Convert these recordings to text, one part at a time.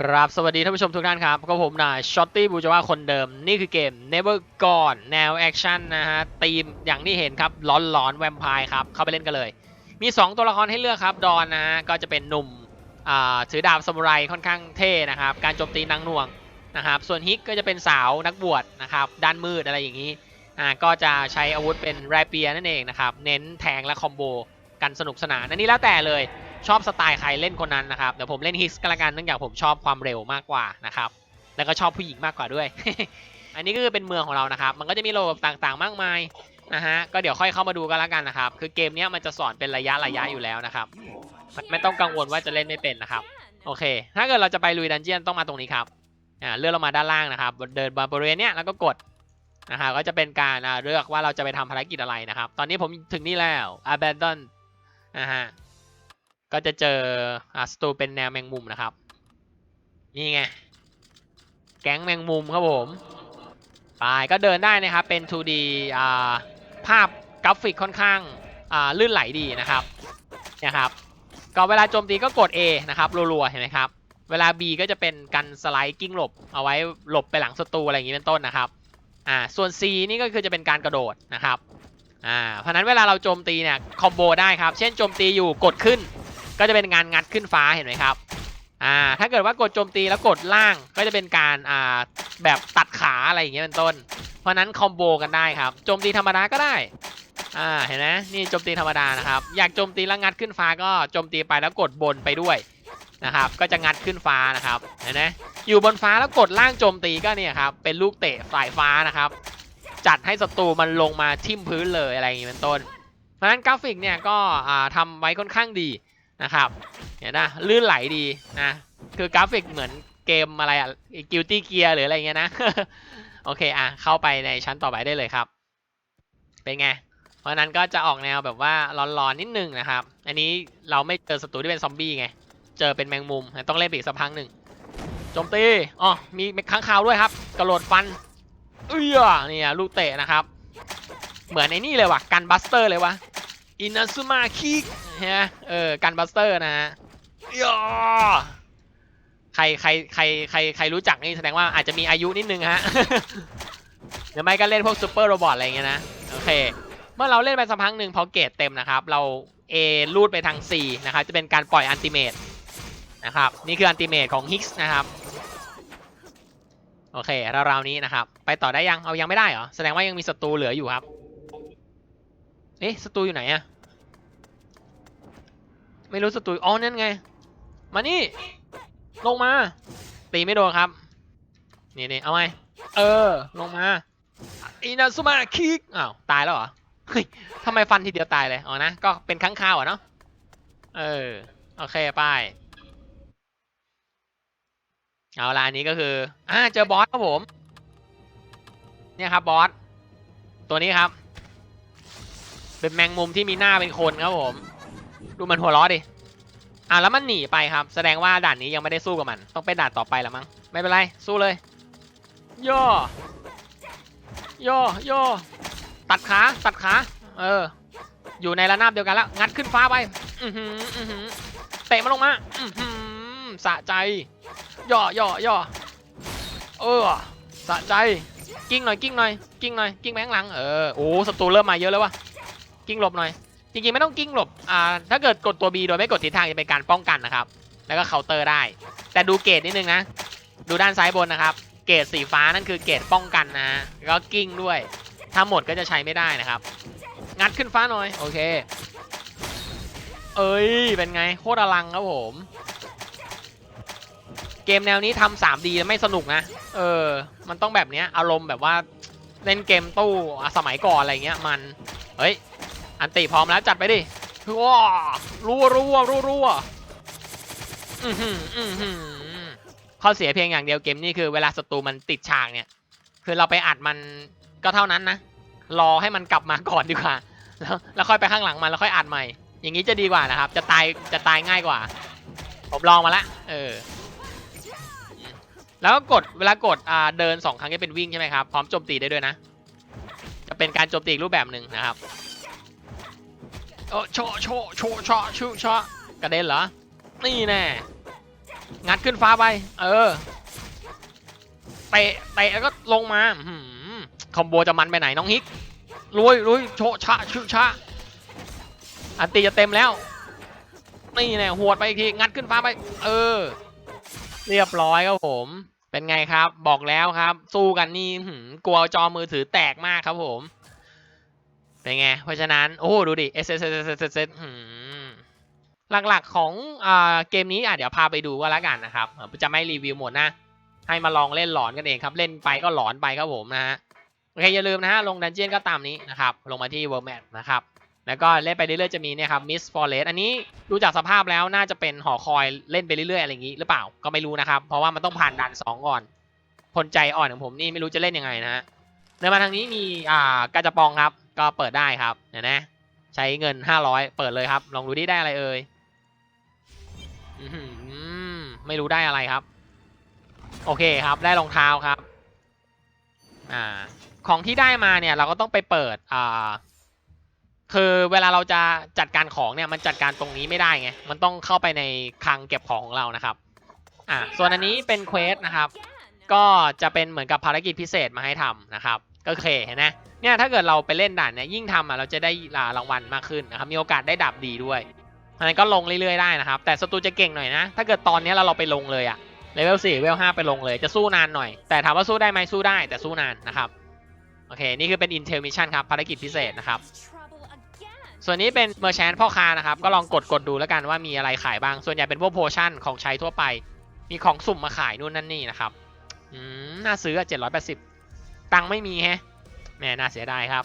ครับ สวัสดีท่านผู้ชมทุกท่านครับก็ผมนายช็อตตี้บูจาวาคนเดิม นี่คือเกม Never Gone แนวแอคชั่นนะฮะธีมอย่างที่เห็นครับร้อนหลอนแวมไพร์ครับ เข้าไปเล่นกันเลย มี 2 ตัวละครให้เลือกครับ ดอนนะฮะ ก็จะเป็นหนุ่มอ่าถือดาบซามูไรค่อนข้างเท่นะครับ การโจมตีนางหน่วงนะครับ ส่วนฮิกก็จะเป็นสาวนักบวชนะครับ ด้านมืดอะไรอย่างนี้อ่าก็จะใช้อาวุธเป็นแรเปียนั่นเองนะครับ เน้นแทงและคอมโบกันสนุกสนานอันนี้แล้วแต่เลย ชอบสไตล์ใครเล่นคนนั้นนะครับเดี๋ยวผมเล่นฮิสก็แล้วกันเนื่องจากผมชอบความเร็วมากกว่านะครับแล้วก็ชอบผู้หญิงมากกว่าด้วย อันนี้ก็คือเป็นเมืองของเรานะครับ มันก็จะมีระบบต่างๆ มากมายนะฮะก็เดี๋ยวค่อยเข้ามาดูกันแล้วกันนะครับ คือเกมนี้มันจะสอนเป็นระยะระยะอยู่แล้วนะครับ ไม่ต้องกังวลว่าจะเล่นไม่เป็นนะครับโอเค ถ้าเกิดเราจะไปลุยดันเจียนต้องมาตรงนี้ครับอ่าเลื่อนลงมาด้านล่างนะครับ เดินมาบริเวณเนี้ยแล้วก็กดนะครับก็จะเป็นการเลือกว่าเราจะไปทำภารกิจอะไรนะครับ ตอนนี้ผมถึงนี่แล้ว abandon นะฮะ ก็จะเจออ่าสตูเป็นแนวแมงมุมนะครับ นี่ไง แก๊งแมงมุมครับผมไปก็เดินได้นะครับ เป็น 2D อ่าภาพกราฟิกค่อนข้างอ่าลื่นไหลดีนะครับเนี่ยครับก็เวลาโจมตีก็กด A นะครับรัวๆเห็นไหมครับ เวลา B ก็จะเป็นการสไลด์กิ้งหลบ เอาไว้หลบไปหลังศัตรูอะไรอย่างนี้เป็นต้นนะครับอ่าส่วน C นี่ก็คือจะเป็นการกระโดดนะครับอ่าเพราะนั้นเวลาเราโจมตีเนี่ยคอมโบได้ครับ เช่นโจมตีอยู่กดขึ้น ก็จะเป็นงานงัดขึ้นฟ้าเห็นไหมครับอ่าถ้าเกิดว่ากดโจมตีแล้วกดล่างก็จะเป็นการอ่าแบบตัดขาอะไรอย่างเงี้ยเป็นต้น เพราะนั้นคอมโบกันได้ครับโจมตีธรรมดาก็ได้อ่าเห็นไหมนี่โจมตีธรรมดานะครับ อยากโจมตีแล้วงัดขึ้นฟ้าก็โจมตีไปแล้วกดบนไปด้วยนะครับ ก็จะงัดขึ้นฟ้านะครับเห็นไหมอยู่บนฟ้าแล้วกดล่างโจมตีก็เนี่ยครับเป็นลูกเตะสายฟ้านะครับ จัดให้ศัตรูมันลงมาทิ่มพื้นเลยอะไรอย่างงี้เป็นต้น เพราะฉะนั้นกราฟิกเนี่ยก็อ่าทำไว้ค่อนข้างดี นะครับเห็นนะลื่นไหลดีนะคือกราฟิกเหมือนเกมอะไรอะกิลตี้เกียร์หรืออะไรเงี้ยนะ โอเคอะเข้าไปในชั้นต่อไปได้เลยครับ เป็นไง เพราะนั้นก็จะออกแนวแบบว่าร้อนๆนิดนึงนะครับ อันนี้เราไม่เจอศัตรูที่เป็นซอมบี้ไง เจอเป็นแมงมุม ต้องเล่นปอีกสักพักหนึ่งโจมตีอ๋อมีค้างคาวด้วยครับ กระโดดฟันเอื้อเนี่ยลูกเตะนะครับ เหมือนไอ้นี่เลยว่ะกันบัสเตอร์เลยวะอินาซุมาคิก ฮะเออกันบัสเตอร์นะฮะย่อใครใครใครใครใครรู้จักนี่แสดงว่าอาจจะมีอายุนิดนึงฮะหรือไม่ก็เล่นพวกซูเปอร์โรบอทอะไรอย่างเงี้ยนะโอเค เมื่อเราเล่นไปสักพักหนึ่งพอเกรดเต็มนะครับ เรา A ลูดไปทาง C นะครับจะเป็นการปล่อยอันติเมตนะครับนี่คืออันติเมตของฮิกส์นะครับโอเคราวๆนี้นะครับ ไปต่อได้ยังเอายังไม่ได้เหรอแสดงว่ายังมีศัตรูเหลืออยู่ครับเอ๊ะศัตรูอยู่ไหนอะ ไม่รู้ศัตรูอ๋อนั่นไง มานี่ ลงมา ตีไม่โดนครับ นี่นี่เอาไหมเออ ลงมา อินาซุมาคิก อ้าว ตายแล้วเหรอ เฮ้ยทำไมฟันทีเดียวตายเลย อ๋อนะ ก็เป็นค้างคาวอะเนาะ เออ โอเคไปเอาละอันนี้ก็คืออ่าเจอบอสครับผม เนี่ยครับบอส ตัวนี้ครับ เป็นแมงมุมที่มีหน้าเป็นคนครับผม ดูมันหัวล้อดิอ่าแล้วมันหนีไปครับ แสดงว่าด่านนี้ยังไม่ได้สู้กับมัน ต้องไปด่านต่อไปล้วมั้งไม่เป็นไรสู้เลยย่อย่อย่อตัดขาตัดขาเออ อยู่ในระนาบเดียวกันแล้ว งัดขึ้นฟ้าไปอือหืออือหือเตะมันลงมาอือหือสะใจย่อย่อย่อเออสะใจกิ้งหน่อยกิ้งหน่อยกิ้งหน่อยกิ้งแบงหลังเออโอ้ศัตรูเริ่มมาเยอะแล้ววะกิ้งหลบหน่อย จริงๆ ไม่ต้องกิ้งหลบ อ่า ถ้าเกิดกดตัว B โดยไม่กดทิศทางจะเป็นการป้องกันนะครับ แล้วก็เคาน์เตอร์ได้ แต่ดูเกรดนิดนึงนะ ดูด้านซ้ายบนนะครับ เกรดสีฟ้านั่นคือเกรดป้องกันนะแล้วก็กิ้งด้วย ถ้าหมดก็จะใช้ไม่ได้นะครับ งัดขึ้นฟ้าหน่อย โอเค เอ้ย เป็นไง โคตรอลังครับผม เกมแนวนี้ทำ 3D ไม่สนุกนะ เออ มันต้องแบบเนี้ยอารมณ์แบบว่าเล่นเกมตู้สมัยก่อนอะไรเงี้ยมัน เฮ้ย อันติพร้อมแล้วจัดไปดิว้ารัวรัวรัวรัวอือหืออือหือข้อเสียเพียงอย่างเดียวเกมนี้คือเวลาศัตรูมันติดฉากเนี่ย คือเราไปอัดมันก็เท่านั้นนะ รอให้มันกลับมาก่อนดีกว่า แล้วแล้วค่อยไปข้างหลังมันแล้วค่อยอัดใหม่ อย่างนี้จะดีกว่านะครับ จะตายจะตายง่ายกว่า ผมลองมาล้วเออ แล้วก็กดเวลากดอ่าเดินสองครั้งจะเป็นวิ่งใช่ไหมครับ พร้อมโจมตีได้ด้วยนะ จะเป็นการโจมตีอีกรูปแบบหนึ่งนะครับ โอ้โชว์โชโชว์ชชูชอกระเด็นเหรอ นี่แน่ งัดขึ้นฟ้าไป เออ เตะ เตะแล้วก็ลงมาหือคอมโบจะมันไปไหนน้องฮิกลุยลุยโชชะชุชะอันตีจะเต็มแล้ว นี่แน่หวดไปอีกที งัดขึ้นฟ้าไป เออ เรียบร้อยครับผม เป็นไงครับ บอกแล้วครับ สู้กันนี่หือกลัวจอมือถือแตกมากครับผม เป็นไง เพราะฉะนั้น โอ้ดูดิ S S S S S S หืมหลักๆของเกมนี้อะเดี๋ยวพาไปดูก็แล้วกันนะครับ จะไม่รีวิวหมดนะ ให้มาลองเล่นหลอนกันเองครับ เล่นไปก็หลอนไปครับผมนะฮะ โอเคอย่าลืมนะฮะ ลงดันเจียนก็ตามนี้นะครับ ลงมาที่ World Map นะครับ แล้วก็เล่นไปเรื่อยๆจะมีเนี่ยครับ Miss Forest อันนี้ดูจากสภาพแล้วน่าจะเป็นหอคอยเล่นไปเรื่อยๆอะไรอย่างนี้หรือเปล่า ก็ไม่รู้นะครับ เพราะว่ามันต้องผ่านด่านสองก่อน คนใจอ่อนของผมนี่ไม่รู้จะเล่นยังไงนะฮะเดินมาทางนี้มีอ่ากาจะปองครับ ก็เปิดได้ครับเห็นไหมใช้เงิน 500 เปิดเลยครับ ลองดูดิได้อะไรเอ่ยอื้อหือไม่รู้ได้อะไรครับ โอเคครับ ได้รองเท้าครับ อ่า ของที่ได้มาเนี่ย เราก็ต้องไปเปิด อ่า คือเวลาเราจะจัดการของเนี่ย มันจัดการตรงนี้ไม่ได้ไง มันต้องเข้าไปในคลังเก็บของของเรานะครับ อ่าส่วนอันนี้เป็นเควสนะครับ ก็จะเป็นเหมือนกับภารกิจพิเศษมาให้ทำนะครับ ก็โอเคเห็นไหมเนี่ยถ้าเกิดเราไปเล่นด่านเนี่ยยิ่งทำอะเราจะได้รางวัลมากขึ้นนะครับมีโอกาสได้ดาบดีด้วยอันนั้นก็ลงเรื่อยๆได้นะครับ แต่ศัตรูจะเก่งหน่อยนะ ถ้าเกิดตอนนี้เราเราไปลงเลยอะเลเวล4เลเวล5ไปลงเลยจะสู้นานหน่อย แต่ถามว่าสู้ได้ไหมสู้ได้แต่สู้นานนะครับโอเคนี่คือเป็น Intel Mission ครับภารกิจพิเศษนะครับส่วนนี้เป็น Merchant พ่อค้านะครับก็ลองกดกดดูแล้วกันว่ามีอะไรขายบ้าง ส่วนใหญ่เป็นพวกโพชั่นของใช้ทั่วไป มีของสุ่มมาขายนู่นนั่นนี่นะครับอืมน่าซื้ออะ780 ตังค์ไม่มีแฮะแหม่น่าเสียดายครับ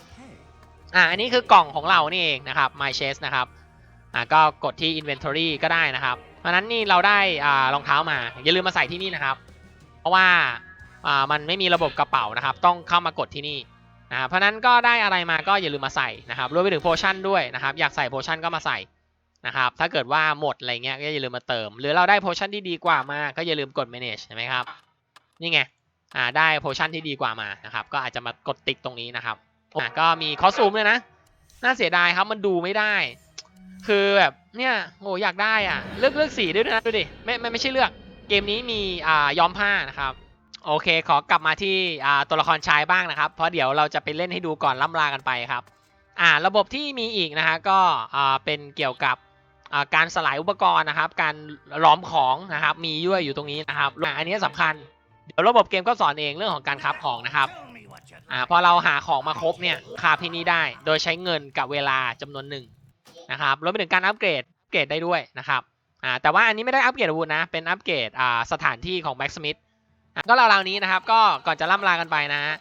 อ่าอันนี้คือกล่องของเรานี่เองนะครับ My Chest นะครับอ่าก็กดที่ Inventory ก็ได้นะครับ เพราะฉะนั้นนี่เราได้อ่ารองเท้ามาอย่าลืมมาใส่ที่นี่นะครับ เพราะว่าอ่ามันไม่มีระบบกระเป๋านะครับ ต้องเข้ามากดที่นี่นะครับเพราะฉะนั้นก็ได้อะไรมาก็อย่าลืมมาใส่นะครับรวมไปถึงโพชั่นด้วยนะครับ อยากใส่โพชั่นก็มาใส่นะครับ ถ้าเกิดว่าหมดอะไรเงี้ยก็อย่าลืมมาเติม หรือเราได้โพชั่นที่ดีกว่ามาก็อย่าลืมกด manage ใช่ไหมครับ นี่ไง อ่าได้โพชั่นที่ดีกว่ามานะครับ ก็อาจจะมากดติ๊กตรงนี้นะครับอะก็มีคอสตูมเลยนะ น่าเสียดายครับมันดูไม่ได้ คือแบบเนี่ยโหอยากได้อะ เลือกเลือกสีด้วยนะดูดิไม่ไม่ไม่ใช่เลือก เกมนี้มีอ่าย้อมผ้านะครับ โอเค ขอกลับมาที่อ่าตัวละครชายบ้างนะครับ เพราะเดี๋ยวเราจะไปเล่นให้ดูก่อนล่ำลากันไปครับอ่าระบบที่มีอีกนะฮะก็อ่าเป็นเกี่ยวกับอ่าการสลายอุปกรณ์นะครับ การล้อมของนะครับ มีด้วยอยู่ตรงนี้นะครับอ่าอันนี้สำคัญ เดี๋ยวระบบเกมก็สอนเองเรื่องของการคราฟของนะครับอ่าพอเราหาของมาครบเนี่ยคราฟที่นี่ได้ โดยใช้เงินกับเวลาจำนวนหนึ่งนะครับรวมไปถึงการอัปเกรดเกรดได้ด้วยนะครับอ่าแต่ว่าอันนี้ไม่ได้อัปเกรดอาวุธนะ เป็นอัปเกรดอ่าสถานที่ของแบ็กสมิธอะก็ราวๆนี้นะครับ ก็ก่อนจะล่ำลากันไปนะฮะ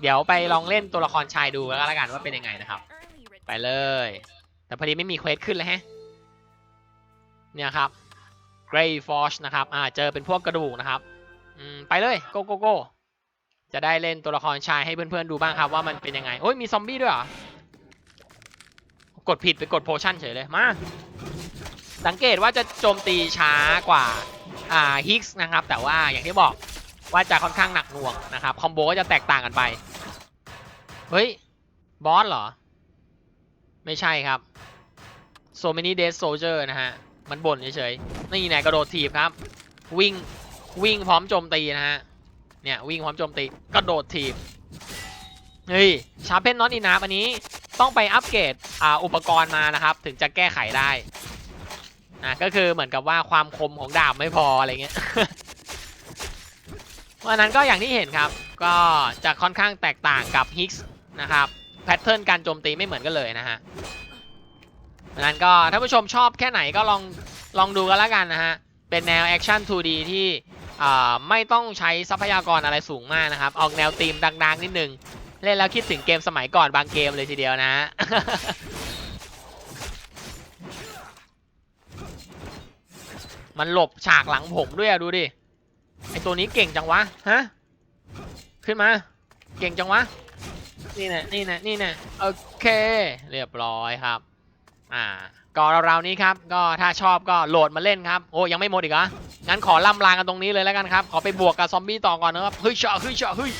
เดี๋ยวไปลองเล่นตัวละครชายดูแล้วกันว่าเป็นยังไงนะครับ ไปเลย แต่พอดีไม่มีเควสขึ้นเลยแฮะเนี่ยครับ Grey Forge นะครับอ่าเจอเป็นพวกกระดูกนะครับ อืมไปเลยโกโกโกจะได้เล่นตัวละครชายให้เพื่อนๆดูบ้างครับว่ามันเป็นยังไงโอ้ยมีซอมบี้ด้วยเหรอกดผิดไปกดโพชั่นเฉยเลยมาสังเกตว่าจะโจมตีช้ากว่าอ่าฮิกส์นะครับ แต่ว่าอย่างที่บอกว่าจะค่อนข้างหนักหน่วงนะครับคอมโบก็จะแตกต่างกันไปเฮ้ยบอสเหรอ ไม่ใช่ครับ so many dead soldier นะฮะ มันบ่นเฉยๆนี่แน่กระโดดถีบครับ วิ่ง วิ่งพร้อมโจมตีนะฮะ เนี่ยวิ่งพร้อมโจมตีกระโดดถีบเฮ้ยชาเพนน็อตอีนาอันนี้ต้องไปอัปเกรดอ่าอุปกรณ์มานะครับ ถึงจะแก้ไขได้อะก็คือเหมือนกับว่าความคมของดาบไม่พออะไรเงี้ยวันนั้นก็อย่างที่เห็นครับ ก็จะค่อนข้างแตกต่างกับฮิกส์นะครับแพทเทิร์นการโจมตีไม่เหมือนกันเลยนะฮะวันนั้นก็ถ้าผู้ชมชอบแค่ไหนก็ลองลองดูกันแล้วกันนะฮะ เป็นแนวแอคชั่น 2D ที่ ไม่ต้องใช้ทรัพยากรอะไรสูงมากนะครับ ออกแนวธีมดังๆนิดนึง เล่นแล้วคิดถึงเกมสมัยก่อนบางเกมเลยทีเดียวนะฮะมันหลบฉากหลังผมด้วยอะดูดิ ไอตัวนี้เก่งจังวะ ฮะ ขึ้นมา เก่งจังวะ นี่นะนี่นะนี่นะโอเค เรียบร้อยครับ อ่า ก็ราวๆนี้ครับก็ถ้าชอบก็โหลดมาเล่นครับโอ้ยังไม่หมดอีกเหรองั้นขอล่ำลากันตรงนี้เลยแล้วกันครับขอไปบวกกับซอมบี้ต่อก่อนนะครับเฮ้ยเฉาะเฮ้ยเฉาะเฮ้ย